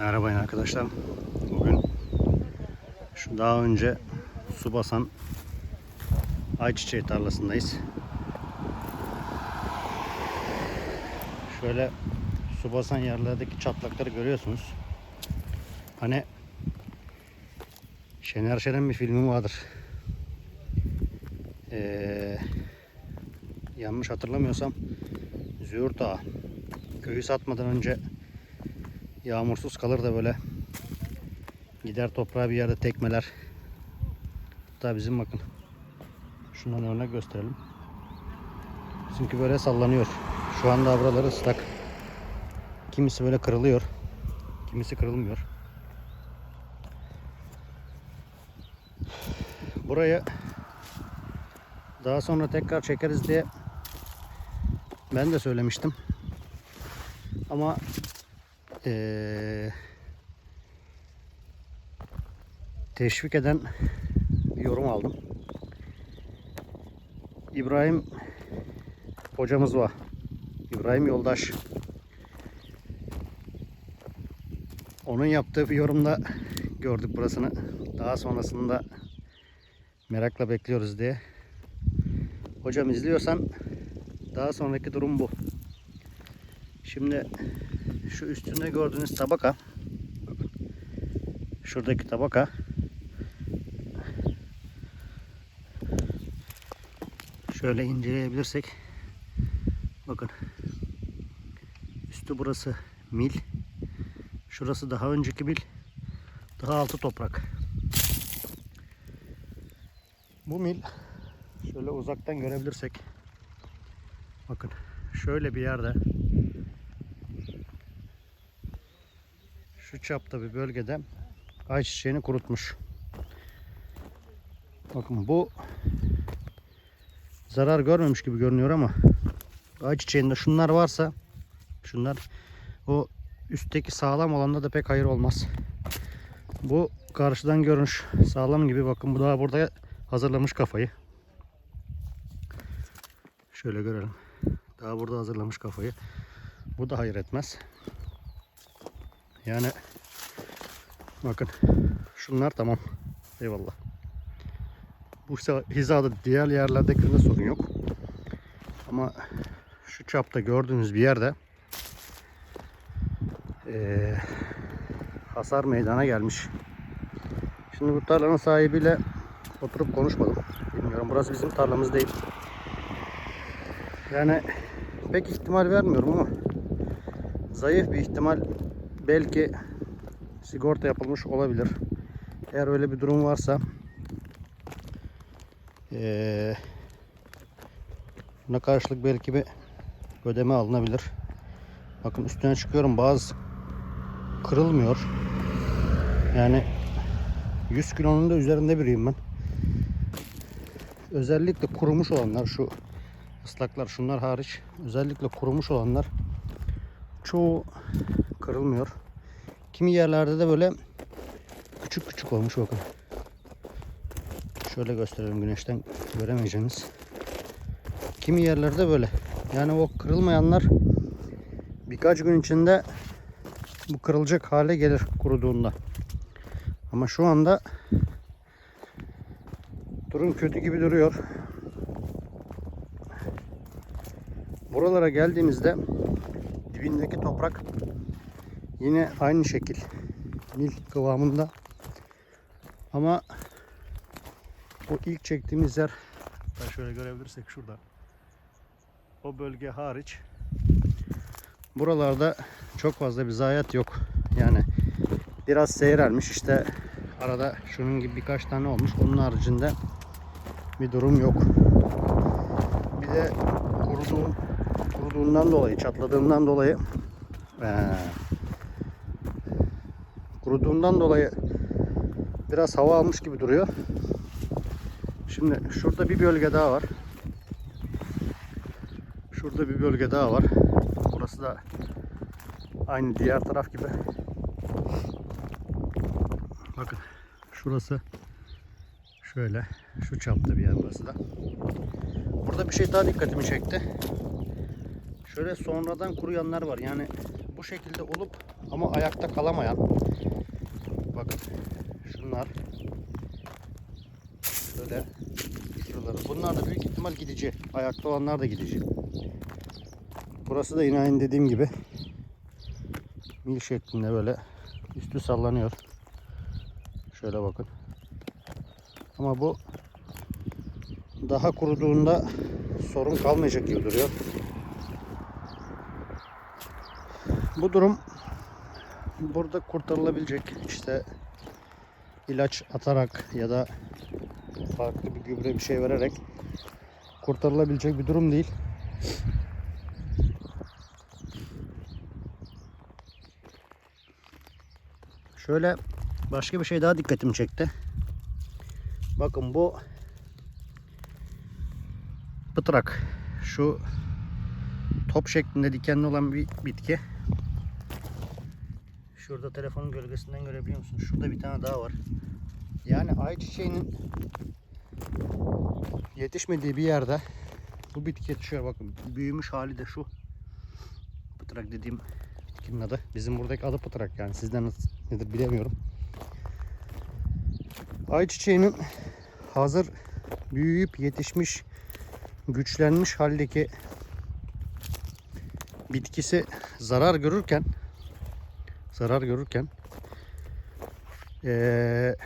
Merhaba arkadaşlar. Bugün şu daha önce su basan ayçiçeği tarlasındayız. Şöyle su basan yerlerdeki çatlakları görüyorsunuz. Hani Şener Şen'in bir filmi vardır. Ee, yanlış hatırlamıyorsam Züğürt Dağı. Köyü satmadan önce Yağmursuz kalır da böyle gider toprağa bir yerde tekmeler. Hatta bizim bakın şundan örnek gösterelim. Çünkü böyle sallanıyor. Şu anda buraları ıslak. Kimisi böyle kırılıyor. Kimisi kırılmıyor. Burayı daha sonra tekrar çekeriz diye ben de söylemiştim. Ama eee, teşvik eden bir yorum aldım. İbrahim hocamız var. İbrahim Yoldaş. Onun yaptığı bir yorumda gördük burasını. Daha sonrasında merakla bekliyoruz diye. Hocam izliyorsan daha sonraki durum bu. Şimdi şu üstünde gördüğünüz tabaka. Şuradaki tabaka. Şöyle inceleyebilirsek. Bakın. Üstü burası mil. Şurası daha önceki mil. Daha altı toprak. Bu mil şöyle uzaktan görebilirsek. Bakın. Şöyle bir yerde şu çapta bir bölgede ayçiçeğini kurutmuş. Bakın bu zarar görmemiş gibi görünüyor ama ayçiçeğinde şunlar varsa şunlar o üstteki sağlam olanda da pek hayır olmaz. Bu karşıdan görünüş sağlam gibi bakın bu daha burada hazırlamış kafayı. Şöyle görelim. Daha burada hazırlamış kafayı. Bu da hayır etmez. Yani bakın şunlar tamam. Eyvallah. Bu hiza- hizada diğer yerlerdekinde sorun yok. Ama şu çapta gördüğünüz bir yerde eee, hasar meydana gelmiş. Şimdi bu tarlanın sahibiyle oturup konuşmadım. Bilmiyorum burası bizim tarlamız değil. Yani pek ihtimal vermiyorum ama zayıf bir ihtimal belki sigorta yapılmış olabilir. Eğer öyle bir durum varsa eee buna karşılık belki bir ödeme alınabilir. Bakın üstüne çıkıyorum bazı kırılmıyor. Yani 100 kilonun da üzerinde biriyim ben. Özellikle kurumuş olanlar şu ıslaklar şunlar hariç özellikle kurumuş olanlar çoğu kırılmıyor. Kimi yerlerde de böyle küçük küçük olmuş bakın. Şöyle gösterelim güneşten göremeyeceğiniz. Kimi yerlerde böyle. Yani o kırılmayanlar birkaç gün içinde bu kırılacak hale gelir kuruduğunda. Ama şu anda durum kötü gibi duruyor. Buralara geldiğimizde dibindeki toprak yine aynı şekil. Mil kıvamında. Ama o ilk çektiğimiz yer hatta şöyle görebilirsek şurada. O bölge hariç. Buralarda çok fazla bir zayiat yok. Yani biraz seyrelmiş. İşte arada şunun gibi birkaç tane olmuş. Onun haricinde bir durum yok. Bir de kuruduğum kuruduğundan dolayı, çatladığından dolayı eee, kuruduğundan dolayı biraz hava almış gibi duruyor. Şimdi şurada bir bölge daha var. Şurada bir bölge daha var. Burası da aynı diğer taraf gibi. Bakın şurası şöyle şu çapta bir yer burası da. Burada bir şey daha dikkatimi çekti. Şöyle sonradan kuruyanlar var. Yani bu şekilde olup ama ayakta kalamayan bakın şunlar şöyle şuraları. Bunlar da büyük ihtimal gidici. Ayakta olanlar da gidici. Burası da yine dediğim gibi mil şeklinde böyle üstü sallanıyor. Şöyle bakın. Ama bu daha kuruduğunda sorun kalmayacak gibi duruyor. Bu durum burada kurtarılabilecek işte ilaç atarak ya da farklı bir gübre bir şey vererek kurtarılabilecek bir durum değil. Şöyle başka bir şey daha dikkatimi çekti. Bakın bu pıtrak. Şu top şeklinde dikenli olan bir bitki. Şurada telefonun gölgesinden görebiliyor musunuz? Şurada bir tane daha var. Yani ayçiçeğinin yetişmediği bir yerde bu bitki yetişiyor. Bakın büyümüş hali de şu. Pıtrak dediğim bitkinin adı. Bizim buradaki adı pıtrak yani. Sizden nedir bilemiyorum. Ayçiçeğinin hazır büyüyüp yetişmiş, güçlenmiş haldeki bitkisi zarar görürken zarar görürken eee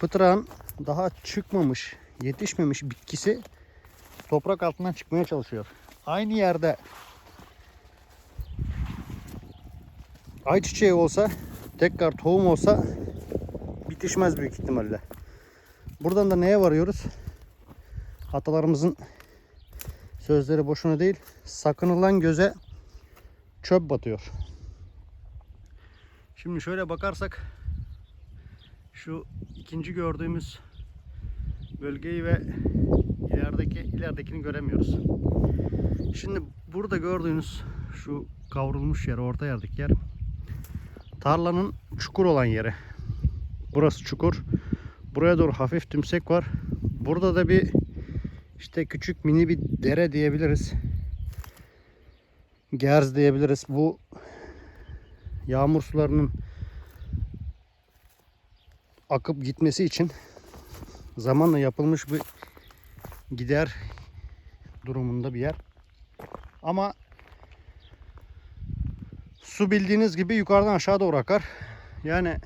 pıtrağın daha çıkmamış, yetişmemiş bitkisi toprak altından çıkmaya çalışıyor. Aynı yerde ayçiçeği olsa, tekrar tohum olsa bitişmez büyük ihtimalle. Buradan da neye varıyoruz? Atalarımızın sözleri boşuna değil. Sakınılan göze çöp batıyor. Şimdi şöyle bakarsak şu ikinci gördüğümüz bölgeyi ve ilerideki ileridekini göremiyoruz. Şimdi burada gördüğünüz şu kavrulmuş yer, orta yerdeki yer tarlanın çukur olan yeri. Burası çukur. Buraya doğru hafif tümsek var. Burada da bir işte küçük mini bir dere diyebiliriz. Gerz diyebiliriz. Bu yağmur sularının akıp gitmesi için zamanla yapılmış bir gider durumunda bir yer. Ama su bildiğiniz gibi yukarıdan aşağı doğru akar. Yani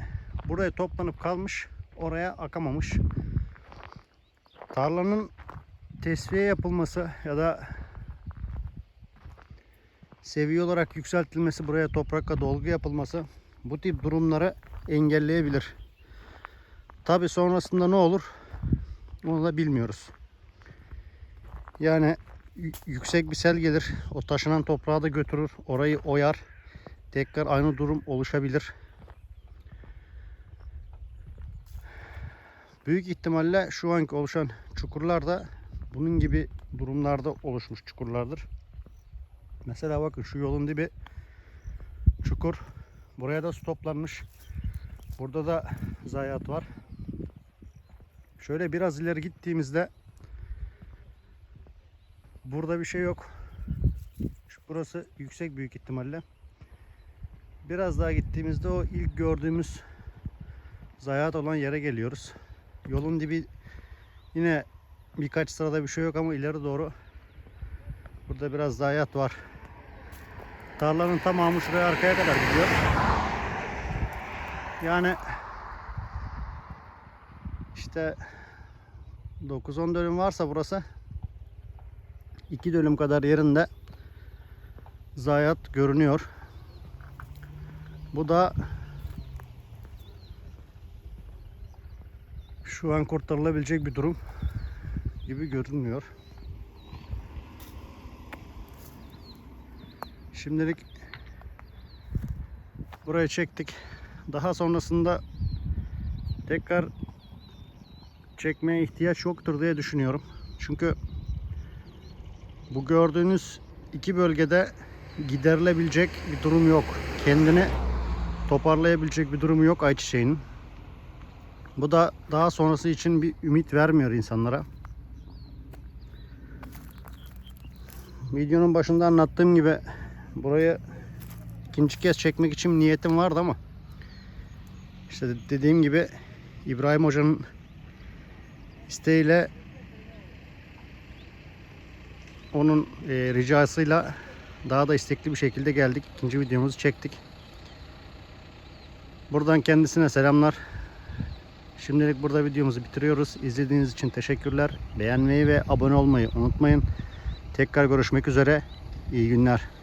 buraya toplanıp kalmış, oraya akamamış. Tarlanın tesviye yapılması ya da seviye olarak yükseltilmesi, buraya toprakla dolgu yapılması bu tip durumları engelleyebilir. Tabi sonrasında ne olur onu da bilmiyoruz. Yani yüksek bir sel gelir, o taşınan toprağı da götürür, orayı oyar. Tekrar aynı durum oluşabilir. Büyük ihtimalle şu anki oluşan çukurlar da bunun gibi durumlarda oluşmuş çukurlardır. Mesela bakın şu yolun dibi çukur. Buraya da su toplanmış. Burada da zayiat var. Şöyle biraz ileri gittiğimizde burada bir şey yok. Burası yüksek büyük ihtimalle. Biraz daha gittiğimizde o ilk gördüğümüz zayiat olan yere geliyoruz. Yolun dibi yine birkaç sırada bir şey yok ama ileri doğru burada biraz zayiat var. Tarlanın tamamı şuraya arkaya kadar gidiyor. Yani işte 9-10 dönüm varsa burası 2 dönüm kadar yerinde zayiat görünüyor. Bu da şu an kurtarılabilecek bir durum gibi görünmüyor. Şimdilik buraya çektik. Daha sonrasında tekrar çekmeye ihtiyaç yoktur diye düşünüyorum. Çünkü bu gördüğünüz iki bölgede giderilebilecek bir durum yok. Kendini toparlayabilecek bir durumu yok ayçiçeğinin. Bu da daha sonrası için bir ümit vermiyor insanlara. Videonun başında anlattığım gibi burayı ikinci kez çekmek için niyetim vardı ama işte dediğim gibi İbrahim Hoca'nın isteğiyle onun e, ricasıyla daha da istekli bir şekilde geldik. İkinci videomuzu çektik. Buradan kendisine selamlar. Şimdilik burada videomuzu bitiriyoruz. İzlediğiniz için teşekkürler. Beğenmeyi ve abone olmayı unutmayın. Tekrar görüşmek üzere. İyi günler.